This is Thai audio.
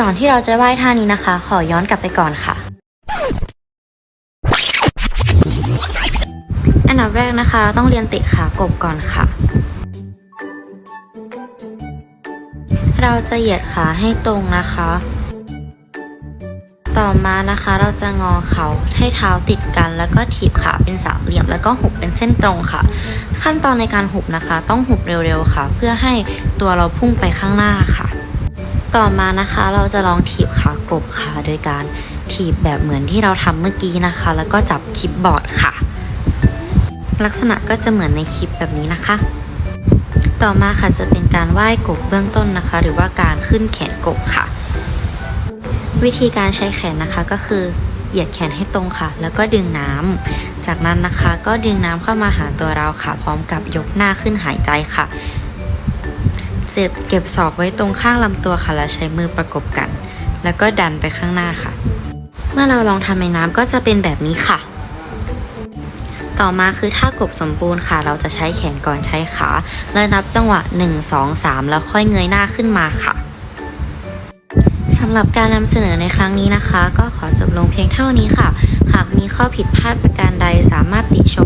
ก่อนที่เราจะไหว้ท่านี้นะคะ ขอย้อนกลับไปก่อนค่ะ อันดับแรกนะคะเราต้องเรียนเตะขากบก่อนค่ะ เราจะเหยียดขาให้ตรงนะคะ ต่อมานะคะเราจะงอเขาให้เท้าติดกันแล้วก็ถีบขาเป็นสามเหลี่ยมแล้วก็หุบเป็นเส้นตรงค่ะ ขั้นตอนในการหุบนะคะ ต้องหุบเร็วๆค่ะ เพื่อให้ตัวเราพุ่งไปข้างหน้าค่ะ ต่อมานะคะเราจะลองถีบขากบค่ะ โดยการถีบแบบเหมือนที่เราทำเมื่อกี้นะคะ แล้วก็จับคลิปบอร์ดค่ะ ลักษณะก็จะเหมือนในคลิปแบบนี้นะคะ ต่อมาค่ะจะเป็นการไหว้กบเบื้องต้นนะคะ หรือว่าการขึ้นแขนกบค่ะ วิธีการใช้แขนนะคะก็คือเหยียดแขนให้ตรงค่ะ แล้วก็ดึงน้ำจากนั้นนะคะก็ดึงน้ำเข้ามาหาตัวเราค่ะ พร้อมกับยกหน้าขึ้นหายใจค่ะ เสร็จเก็บศอกไว้ตรงข้างลำตัวค่ะแล้วใช้มือประกบกัน แล้วก็ดันไปข้างหน้าค่ะ เมื่อเราลองทำในน้ำก็จะเป็นแบบนี้ค่ะ ต่อมาคือท่ากบสมบูรณ์ค่ะ เราจะใช้แขนก่อนใช้ขา แล้วนับจังหวะ 1 2 3 แล้วค่อยเงยหน้าขึ้นมาค่ะสำหรับการนำเสนอในครั้งนี้นะคะ ก็ขอจบลงเพียงเท่านี้ค่ะ หากมีข้อผิดพลาดประการใดสามารถติชม